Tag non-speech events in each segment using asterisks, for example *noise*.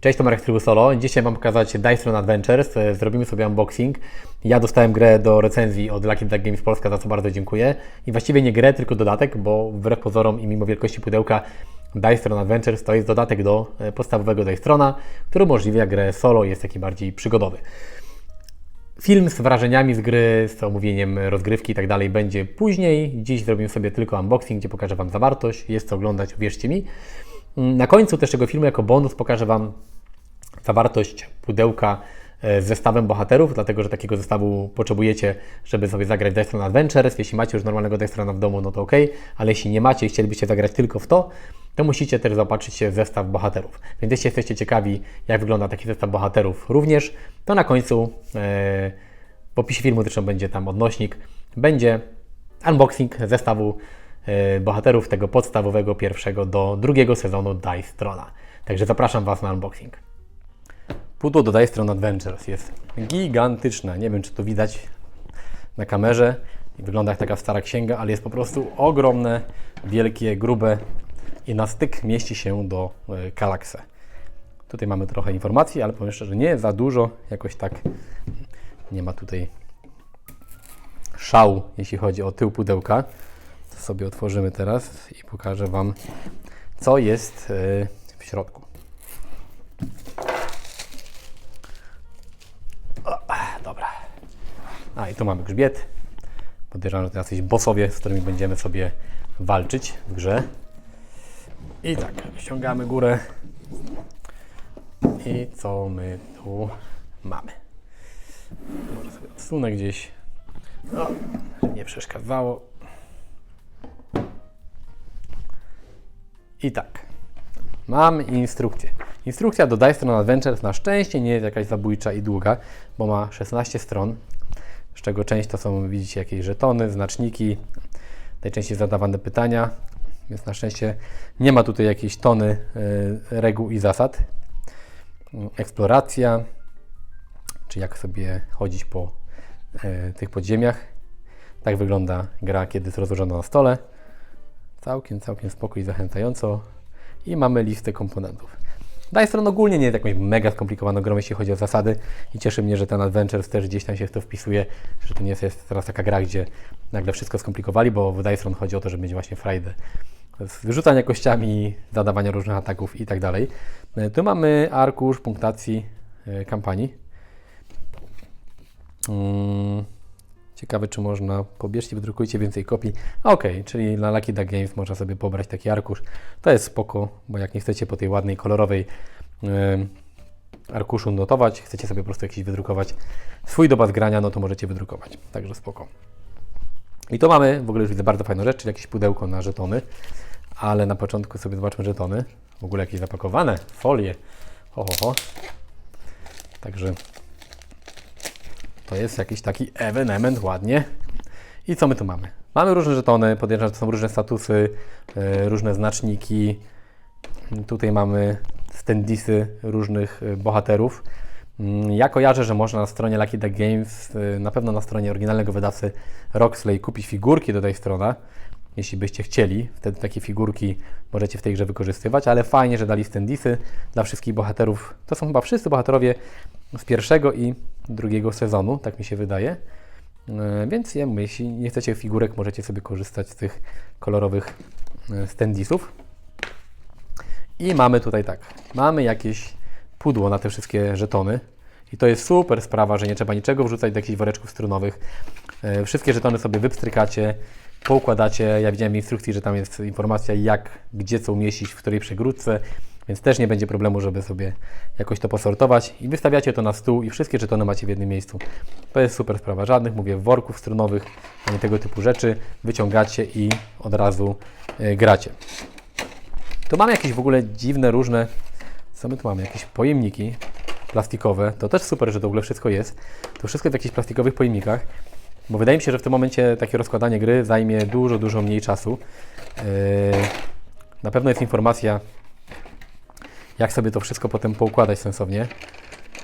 Cześć, to Marek z Solo. Dzisiaj mam pokazać Dice Adventures. E, Zrobimy sobie unboxing. Ja dostałem grę do recenzji od Lucky Duck Games Polska, za co bardzo dziękuję. I właściwie nie grę, tylko dodatek, bo wbrew pozorom i mimo wielkości pudełka Dice Adventures to jest dodatek do e, podstawowego Dice który umożliwia grę solo jest taki bardziej przygodowy. Film z wrażeniami z gry, z omówieniem rozgrywki i tak dalej będzie później. Dziś zrobimy sobie tylko unboxing, gdzie pokażę Wam zawartość. Jest co oglądać, wierzcie mi. Na końcu też tego filmu jako bonus pokażę Wam zawartość pudełka e, z zestawem bohaterów, dlatego że takiego zestawu potrzebujecie, żeby sobie zagrać Destron Adventures. Jeśli macie już normalnego Destrona w domu, no to ok, ale jeśli nie macie i chcielibyście zagrać tylko w to, to musicie też zaopatrzyć się w zestaw bohaterów. Więc jeśli jesteście ciekawi, jak wygląda taki zestaw bohaterów również, to na końcu e, w opisie filmu zresztą będzie tam odnośnik, będzie unboxing zestawu e, bohaterów tego podstawowego pierwszego do drugiego sezonu Dice Trona. Także zapraszam Was na unboxing. Pudło do Dice Tron Adventures jest gigantyczne. Nie wiem, czy to widać na kamerze. Wygląda jak taka stara księga, ale jest po prostu ogromne, wielkie, grube i na styk mieści się do e, Kalakse. Tutaj mamy trochę informacji, ale powiem szczerze, nie za dużo. Jakoś tak nie ma tutaj szału, jeśli chodzi o tył pudełka. To sobie otworzymy teraz i pokażę Wam, co jest e, w środku. A i tu mamy grzbiet. Podejrzewam, że to jacyś bossowie, z którymi będziemy sobie walczyć w grze. I tak, ściągamy górę. I co my tu mamy? Może sobie odsunę gdzieś. O, żeby nie przeszkadzało. I tak. Mam instrukcję. Instrukcja do Dice Adventures na szczęście nie jest jakaś zabójcza i długa, bo ma 16 stron, z czego część to są, widzicie, jakieś żetony, znaczniki, najczęściej zadawane pytania, więc na szczęście nie ma tutaj jakiejś tony y, reguł i zasad. Eksploracja, czy jak sobie chodzić po y, tych podziemiach. Tak wygląda gra, kiedy jest rozłożona na stole. Całkiem, całkiem spokój, zachęcająco. I mamy listę komponentów. Dice ogólnie nie jest jakąś mega skomplikowaną grą, jeśli chodzi o zasady i cieszy mnie, że ten Adventures też gdzieś tam się w to wpisuje, że to nie jest teraz taka gra, gdzie nagle wszystko skomplikowali, bo w Dice chodzi o to, żeby mieć właśnie frajdę z wyrzucania kościami, zadawania różnych ataków i tak dalej. E, Tu mamy arkusz punktacji e, kampanii. Mm, Ciekawe, czy można pobierzcie, wydrukujcie więcej kopii. Ok, czyli na Lucky Duck Games można sobie pobrać taki arkusz. To jest spoko, bo jak nie chcecie po tej ładnej, kolorowej em, arkuszu notować, chcecie sobie po prostu jakiś wydrukować swój dobaz grania, no to możecie wydrukować. Także spoko. I to mamy, w ogóle już widzę bardzo fajną rzecz, czyli jakieś pudełko na żetony, ale na początku sobie zobaczmy żetony. W ogóle jakieś zapakowane, folie. Ho, ho, ho. Także to jest jakiś taki ewenement ładnie. I co my tu mamy? Mamy różne żetony, podejrzewam, że to są różne statusy, e, różne znaczniki. Tutaj mamy standisy różnych e, bohaterów. Mm, Ja kojarzę, że można na stronie Lucky Duck Games, e, na pewno na stronie oryginalnego wydawcy Roxley kupić figurki do tej strony, jeśli byście chcieli. Wtedy takie figurki możecie w tej grze wykorzystywać, ale fajnie, że dali standisy dla wszystkich bohaterów. To są chyba wszyscy bohaterowie z pierwszego i drugiego sezonu, tak mi się wydaje. E, Więc ja jeśli nie chcecie figurek, możecie sobie korzystać z tych kolorowych e, standisów. I mamy tutaj tak, mamy jakieś pudło na te wszystkie żetony. I to jest super sprawa, że nie trzeba niczego wrzucać do jakichś woreczków strunowych. E, Wszystkie żetony sobie wypstrykacie, poukładacie. Ja widziałem w instrukcji, że tam jest informacja jak, gdzie co umieścić, w której przegródce, więc też nie będzie problemu, żeby sobie jakoś to posortować. I wystawiacie to na stół i wszystkie żetony macie w jednym miejscu. To jest super sprawa. Żadnych, mówię, worków strunowych, ani tego typu rzeczy. Wyciągacie i od razu e, gracie. Tu mamy jakieś w ogóle dziwne, różne. Co my tu mamy? Jakieś pojemniki plastikowe. To też super, że to w ogóle wszystko jest. To wszystko w jakichś plastikowych pojemnikach. Bo wydaje mi się, że w tym momencie takie rozkładanie gry zajmie dużo, dużo mniej czasu. Yy, Na pewno jest informacja, jak sobie to wszystko potem poukładać sensownie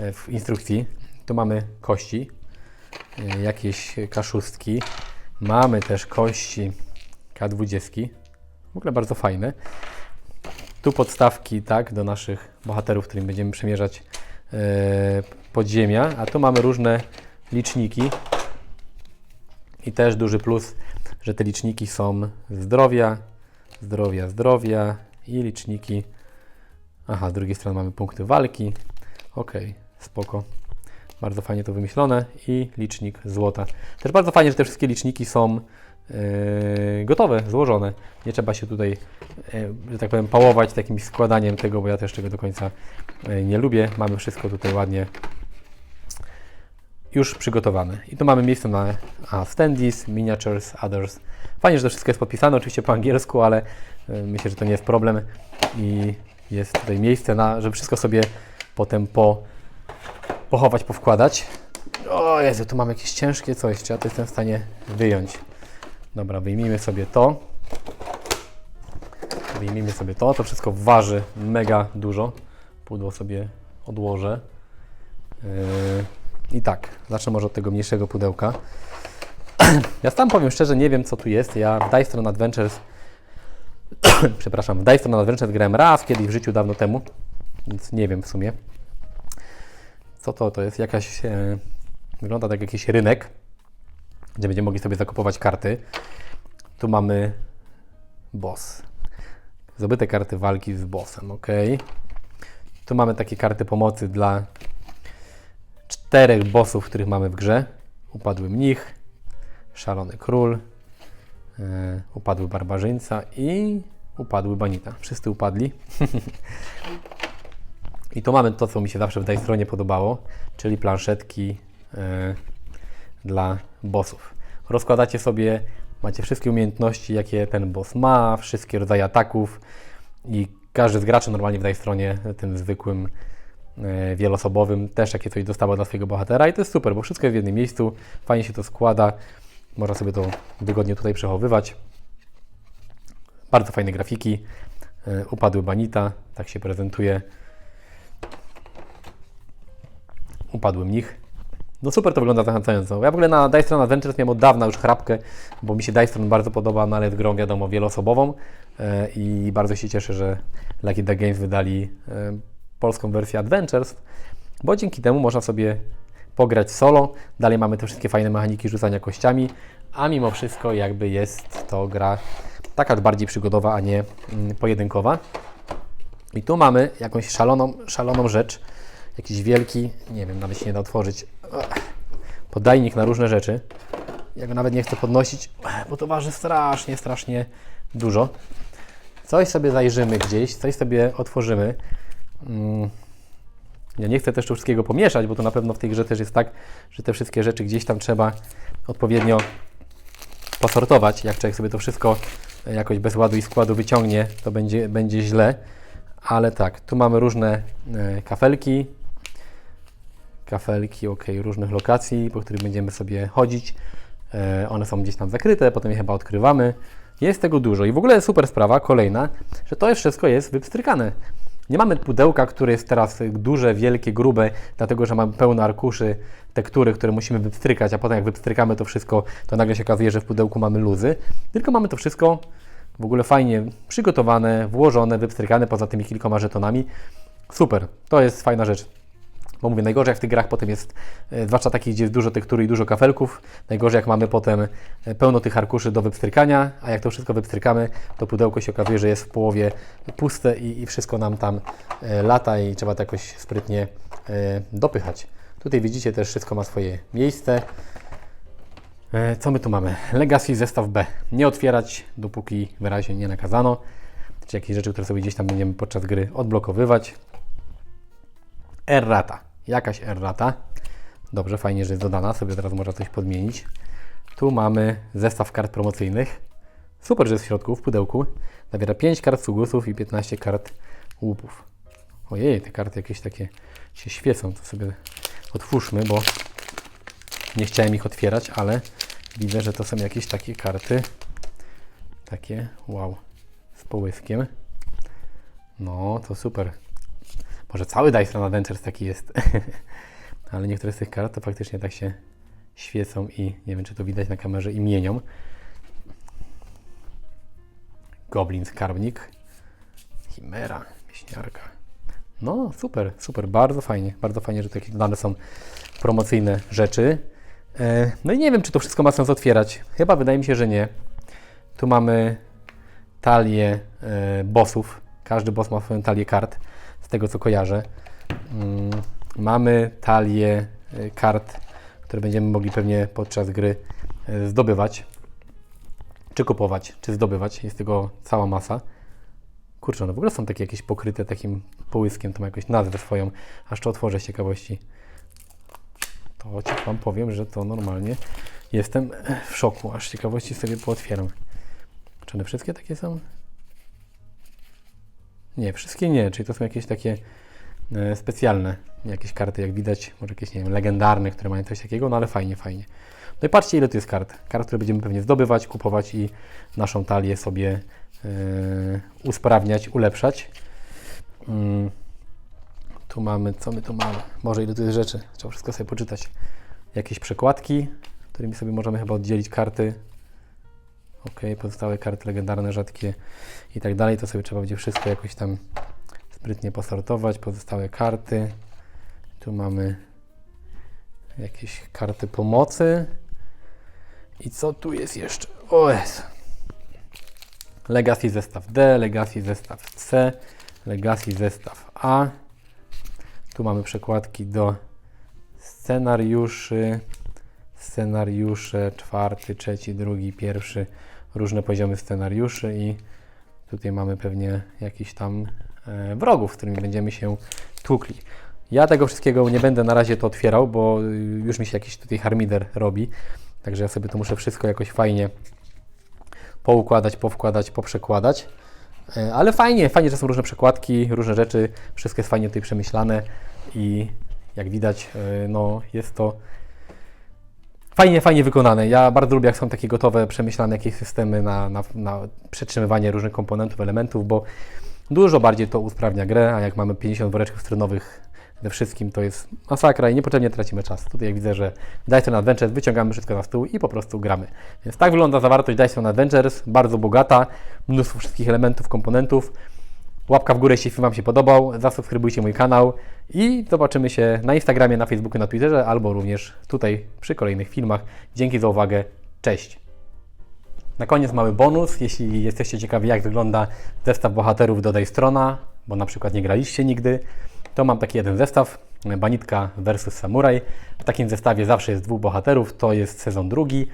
yy, w instrukcji. Tu mamy kości, yy, jakieś kaszustki. Mamy też kości K20. W ogóle bardzo fajne. Tu podstawki, tak, do naszych bohaterów, którym będziemy przemierzać e, podziemia, a tu mamy różne liczniki. I też duży plus, że te liczniki są zdrowia, zdrowia, zdrowia i liczniki. Aha, z drugiej strony mamy punkty walki. Ok, spoko. Bardzo fajnie to wymyślone i licznik złota. Też bardzo fajnie, że te wszystkie liczniki są yy, gotowe, złożone. Nie trzeba się tutaj, yy, że tak powiem, pałować z jakimś składaniem tego, bo ja też tego do końca yy, nie lubię. Mamy wszystko tutaj ładnie już przygotowane. I tu mamy miejsce na standees, miniatures, others. Fajnie, że to wszystko jest podpisane, oczywiście po angielsku, ale y, myślę, że to nie jest problem i jest tutaj miejsce na, żeby wszystko sobie potem po, pochować, powkładać. O Jezu, tu mam jakieś ciężkie coś, czy ja to jestem w stanie wyjąć. Dobra, wyjmijmy sobie to. Wyjmijmy sobie to, to wszystko waży mega dużo. Pudło sobie odłożę. Yy, I tak, zacznę może od tego mniejszego pudełka. *clears throat* Ja sam powiem szczerze, nie wiem co tu jest. Ja w Dice Adventures, *clears throat* przepraszam, w Dice Adventures grałem raz kiedyś w życiu dawno temu, więc nie wiem w sumie. Co to? To jest jakaś, e, wygląda tak jakiś rynek, gdzie będziemy mogli sobie zakupować karty. Tu mamy boss. Zdobyte karty walki z bossem, ok. Tu mamy takie karty pomocy dla czterech bossów, których mamy w grze. Upadły mnich, szalony król, yy, upadły barbarzyńca i upadły banita. Wszyscy upadli. *laughs* I tu mamy to, co mi się zawsze w tej stronie podobało, czyli planszetki yy, dla bossów. Rozkładacie sobie, macie wszystkie umiejętności, jakie ten boss ma, wszystkie rodzaje ataków i każdy z graczy normalnie w tej stronie, tym zwykłym, wielosobowym, też takie coś dostało dla swojego bohatera i to jest super, bo wszystko jest w jednym miejscu, fajnie się to składa, można sobie to wygodnie tutaj przechowywać. Bardzo fajne grafiki, e, upadły banita, tak się prezentuje. Upadły mnich. No super to wygląda zachęcająco. Ja w ogóle na Dice Throne Adventures miałem od dawna już chrapkę, bo mi się Dice Throne bardzo podoba, no ale jest grą wiadomo wieloosobową e, i bardzo się cieszę, że Lucky Duck Games wydali e, polską wersję Adventures, bo dzięki temu można sobie pograć solo. Dalej mamy te wszystkie fajne mechaniki rzucania kościami, a mimo wszystko jakby jest to gra taka bardziej przygodowa, a nie mm, pojedynkowa. I tu mamy jakąś szaloną, szaloną rzecz, jakiś wielki, nie wiem, nawet się nie da otworzyć, podajnik na różne rzeczy. Ja go nawet nie chcę podnosić, bo to waży strasznie, strasznie dużo. Coś sobie zajrzymy gdzieś, coś sobie otworzymy. Mm. Ja nie chcę też tu wszystkiego pomieszać, bo to na pewno w tej grze też jest tak, że te wszystkie rzeczy gdzieś tam trzeba odpowiednio posortować. Jak człowiek sobie to wszystko jakoś bez ładu i składu wyciągnie, to będzie, będzie źle. Ale tak, tu mamy różne e, kafelki, kafelki, ok, różnych lokacji, po których będziemy sobie chodzić. E, one są gdzieś tam zakryte, potem je chyba odkrywamy. Jest tego dużo i w ogóle super sprawa, kolejna, że to wszystko jest wypstrykane. Nie mamy pudełka, które jest teraz duże, wielkie, grube, dlatego że mamy pełno arkuszy tektury, które musimy wypstrykać, a potem jak wypstrykamy to wszystko, to nagle się okazuje, że w pudełku mamy luzy. Tylko mamy to wszystko w ogóle fajnie przygotowane, włożone, wypstrykane poza tymi kilkoma żetonami. Super, to jest fajna rzecz. Bo mówię, najgorzej jak w tych grach potem jest, e, zwłaszcza takich, gdzie jest dużo tektury i dużo kafelków, najgorzej jak mamy potem e, pełno tych arkuszy do wypstrykania, a jak to wszystko wypstrykamy, to pudełko się okazuje, że jest w połowie puste i, i wszystko nam tam e, lata i trzeba to jakoś sprytnie dopychać. Tutaj widzicie też wszystko ma swoje miejsce. Co my tu mamy? Legacy zestaw B. Nie otwierać, dopóki wyraźnie nie nakazano. Czy jakieś rzeczy, które sobie gdzieś tam będziemy podczas gry odblokowywać. Errata. Jakaś errata. Dobrze, fajnie, że jest dodana. Sobie teraz można coś podmienić. Tu mamy zestaw kart promocyjnych. Super, że jest w środku, w pudełku. Zawiera 5 kart sugusów i 15 kart łupów. Ojej, te karty jakieś takie się świecą. To sobie otwórzmy, bo nie chciałem ich otwierać, ale widzę, że to są jakieś takie karty. Takie, wow, z połyskiem. No, to super. Może cały Dice Run Adventures taki jest. *laughs* ale niektóre z tych kart to faktycznie tak się świecą i nie wiem, czy to widać na kamerze i. Goblin Skarbnik. Chimera, Wieśniarka. No, super, super, bardzo fajnie. Bardzo fajnie, że takie dodane są promocyjne rzeczy. E, No i nie wiem, czy to wszystko ma sens otwierać. Chyba wydaje mi się, że nie. Tu mamy talię e, bossów. Każdy boss ma swoją talię kart, z tego co kojarzę. Mm, Mamy talię e, kart, które będziemy mogli pewnie podczas gry e, zdobywać. Czy kupować, czy zdobywać. Jest tego cała masa. Kurczę, one w ogóle są takie jakieś pokryte takim połyskiem, to ma jakąś nazwę swoją. Aż to otworzę z ciekawości. To Ci Wam powiem, że to normalnie jestem w szoku. Aż ciekawości sobie pootwieram. Czy one wszystkie takie są? Nie, wszystkie nie. Czyli to są jakieś takie e, specjalne jakieś karty, jak widać. Może jakieś, nie wiem, legendarne, które mają coś takiego, no ale fajnie, fajnie. No i patrzcie, ile tu jest kart. Kart, które będziemy pewnie zdobywać, kupować i naszą talię sobie e, usprawniać, ulepszać. Mm. Tu mamy, co my tu mamy? Może ile tu jest rzeczy? Trzeba wszystko sobie poczytać. Jakieś przekładki, którymi sobie możemy chyba oddzielić karty. Ok, pozostałe karty legendarne, rzadkie i tak dalej. To sobie trzeba będzie wszystko jakoś tam sprytnie posortować. Pozostałe karty. Tu mamy jakieś karty pomocy. I co tu jest jeszcze? O. Legacy zestaw D, Legacy zestaw C, Legacy zestaw A. Tu mamy przekładki do scenariuszy, scenariusze czwarty, trzeci, drugi, pierwszy, różne poziomy scenariuszy i tutaj mamy pewnie jakiś tam e, wrogów, z którymi będziemy się tłukli. Ja tego wszystkiego nie będę na razie to otwierał, bo y, już mi się jakiś tutaj harmider robi, także ja sobie to muszę wszystko jakoś fajnie poukładać, powkładać, poprzekładać. E, Ale fajnie, fajnie, że są różne przekładki, różne rzeczy, wszystko jest fajnie tutaj przemyślane i jak widać, e, no jest to fajnie, fajnie wykonane. Ja bardzo lubię, jak są takie gotowe, przemyślane jakieś systemy na, na, na przetrzymywanie różnych komponentów, elementów, bo dużo bardziej to usprawnia grę, a jak mamy 50 woreczków strynowych we wszystkim, to jest masakra i niepotrzebnie tracimy czas. Tutaj jak widzę, że Dyson Adventures wyciągamy wszystko na stół i po prostu gramy. Więc tak wygląda zawartość Dyson Adventures, bardzo bogata, mnóstwo wszystkich elementów, komponentów. Łapka w górę, jeśli film Wam się podobał, zasubskrybujcie mój kanał i zobaczymy się na Instagramie, na Facebooku, na Twitterze albo również tutaj przy kolejnych filmach. Dzięki za uwagę, cześć! Na koniec mały bonus, jeśli jesteście ciekawi jak wygląda zestaw bohaterów do Daystrona, bo na przykład nie graliście nigdy, to mam taki jeden zestaw, Banitka versus Samurai. W takim zestawie zawsze jest dwóch bohaterów, to jest sezon drugi.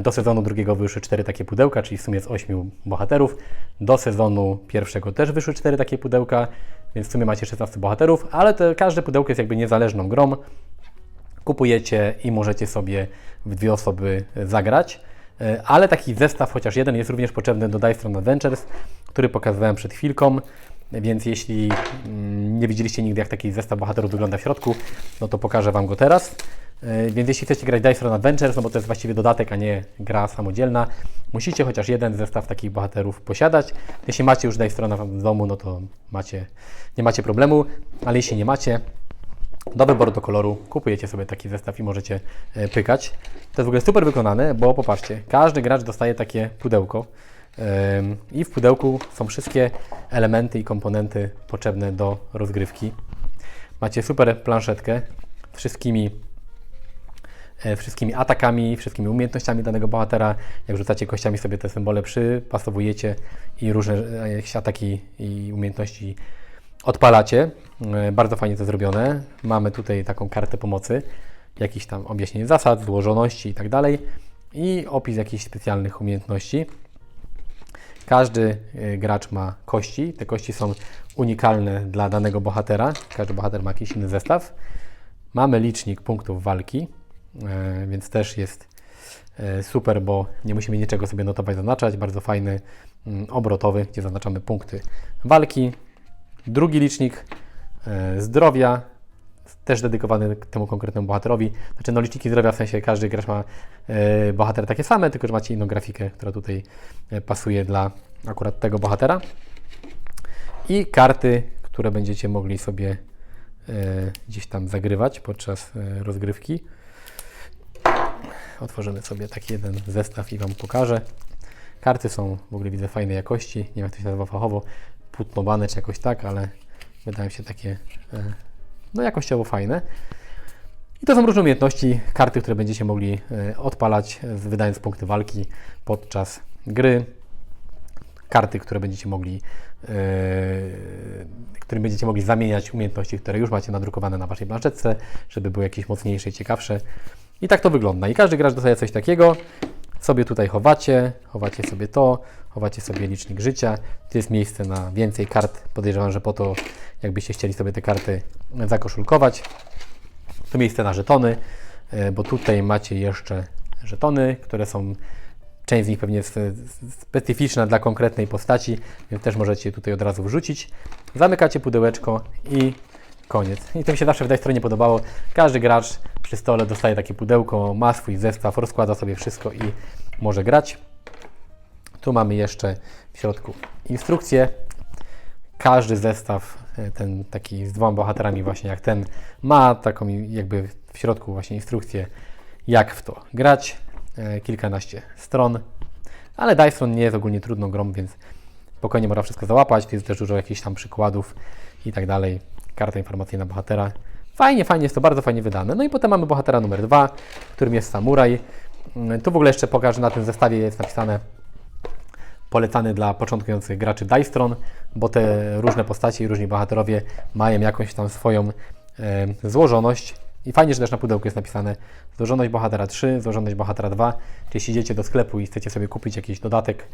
Do sezonu drugiego wyszły cztery takie pudełka, czyli w sumie z ośmiu bohaterów. Do sezonu pierwszego też wyszły cztery takie pudełka, więc w sumie macie 16 bohaterów, ale te, każde pudełko jest jakby niezależną grą. Kupujecie i możecie sobie w dwie osoby zagrać. E, Ale taki zestaw, chociaż jeden, jest również potrzebny do Dice Throne Adventures, który pokazywałem przed chwilką. Więc jeśli mm, nie widzieliście nigdy, jak taki zestaw bohaterów wygląda w środku, no to pokażę Wam go teraz. E, Więc jeśli chcecie grać Dice Throne Adventures, no bo to jest właściwie dodatek, a nie gra samodzielna, musicie chociaż jeden zestaw takich bohaterów posiadać. Jeśli macie już Dice Throne w domu, no to macie, nie macie problemu, ale jeśli nie macie, do wyboru do koloru kupujecie sobie taki zestaw i możecie e, pykać. To jest w ogóle super wykonane, bo popatrzcie, każdy gracz dostaje takie pudełko i w pudełku są wszystkie elementy i komponenty potrzebne do rozgrywki. Macie super planszetkę z wszystkimi, wszystkimi atakami, wszystkimi umiejętnościami danego bohatera. Jak rzucacie kościami sobie te symbole przypasowujecie i różne e, jakieś ataki i umiejętności odpalacie. E, Bardzo fajnie to zrobione. Mamy tutaj taką kartę pomocy, jakiś tam objaśnienie zasad, złożoności i tak dalej i opis jakichś specjalnych umiejętności. Każdy e, gracz ma kości. Te kości są unikalne dla danego bohatera. Każdy bohater ma jakiś inny zestaw. Mamy licznik punktów walki, e, więc też jest e, super, bo nie musimy niczego sobie notować, zaznaczać. Bardzo fajny, mm, obrotowy, gdzie zaznaczamy punkty walki. Drugi licznik e, zdrowia, też dedykowany temu konkretnemu bohaterowi. Znaczy, no liczniki zdrowia w sensie każdy gracz ma e, bohater takie same, tylko że macie inną grafikę, która tutaj e, pasuje dla akurat tego bohatera. I karty, które będziecie mogli sobie e, gdzieś tam zagrywać podczas e, rozgrywki. Otworzymy sobie taki jeden zestaw i Wam pokażę. Karty są w ogóle widzę fajnej jakości, nie wiem jak to się nazywa fachowo. płótnowane czy jakoś tak, ale wydają się takie e, no jakościowo fajne. I to są różne umiejętności, karty, które będziecie mogli e, odpalać, e, wydając punkty walki podczas gry. Karty, które będziecie mogli, którymi będziecie mogli zamieniać umiejętności, które już macie nadrukowane na waszej planszetce, żeby były jakieś mocniejsze i ciekawsze. I tak to wygląda. I każdy gracz dostaje coś takiego. Sobie tutaj chowacie, chowacie sobie to, chowacie sobie licznik życia. Tu jest miejsce na więcej kart. Podejrzewam, że po to, jakbyście chcieli sobie te karty zakoszulkować. To miejsce na żetony, e, bo tutaj macie jeszcze żetony, które są, część z nich pewnie jest specyficzna dla konkretnej postaci, więc też możecie tutaj od razu wrzucić. Zamykacie pudełeczko i koniec. I to mi się zawsze w tej stronie podobało. Każdy gracz przy stole dostaje takie pudełko, ma swój zestaw, rozkłada sobie wszystko i może grać. Tu mamy jeszcze w środku instrukcję. Każdy zestaw, e, ten taki z dwoma bohaterami właśnie jak ten, ma taką jakby w środku właśnie instrukcję, jak w to grać. E, Kilkanaście stron, ale Dyson nie jest ogólnie trudną grą, więc spokojnie można wszystko załapać. Tu jest też dużo jakichś tam przykładów i tak dalej. Karta informacyjna bohatera. Fajnie, fajnie, jest to bardzo fajnie wydane. No i potem mamy bohatera numer dwa, którym jest samuraj. Mm, Tu w ogóle jeszcze pokażę, na tym zestawie jest napisane polecany dla początkujących graczy Dystron, bo te różne postacie i różni bohaterowie mają jakąś tam swoją e, złożoność. I fajnie, że też na pudełku jest napisane złożoność bohatera 3, złożoność bohatera 2. Czyli jeśli idziecie do sklepu i chcecie sobie kupić jakiś dodatek,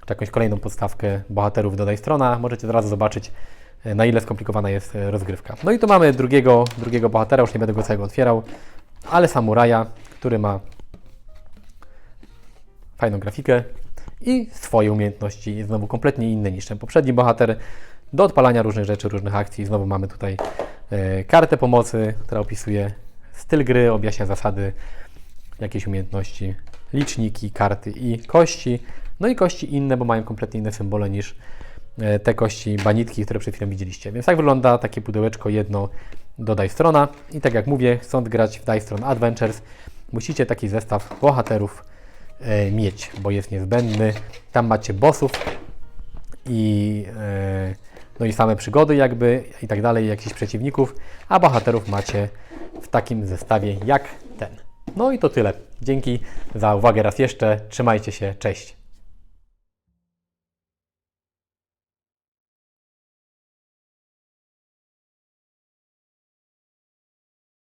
czy jakąś kolejną podstawkę bohaterów do Dystrona, możecie od razu zobaczyć, na ile skomplikowana jest e, rozgrywka. No i tu mamy drugiego, drugiego bohatera, już nie będę go całego otwierał, ale samuraja, który ma fajną grafikę i swoje umiejętności, znowu kompletnie inne niż ten poprzedni bohater. Do odpalania różnych rzeczy, różnych akcji. Znowu mamy tutaj e, kartę pomocy, która opisuje styl gry, objaśnia zasady, jakieś umiejętności, liczniki, karty i kości. No i kości inne, bo mają kompletnie inne symbole niż e, te kości banitki, które przed chwilą widzieliście. Więc tak wygląda takie pudełeczko jedno do Dystrona. I tak jak mówię, chcąc grać w Dystron Adventures, musicie taki zestaw bohaterów e, mieć, bo jest niezbędny. Tam macie bossów i, e, no i same przygody jakby i tak dalej, jakichś przeciwników, a bohaterów macie w takim zestawie jak ten. No i to tyle. Dzięki za uwagę raz jeszcze. Trzymajcie się. Cześć.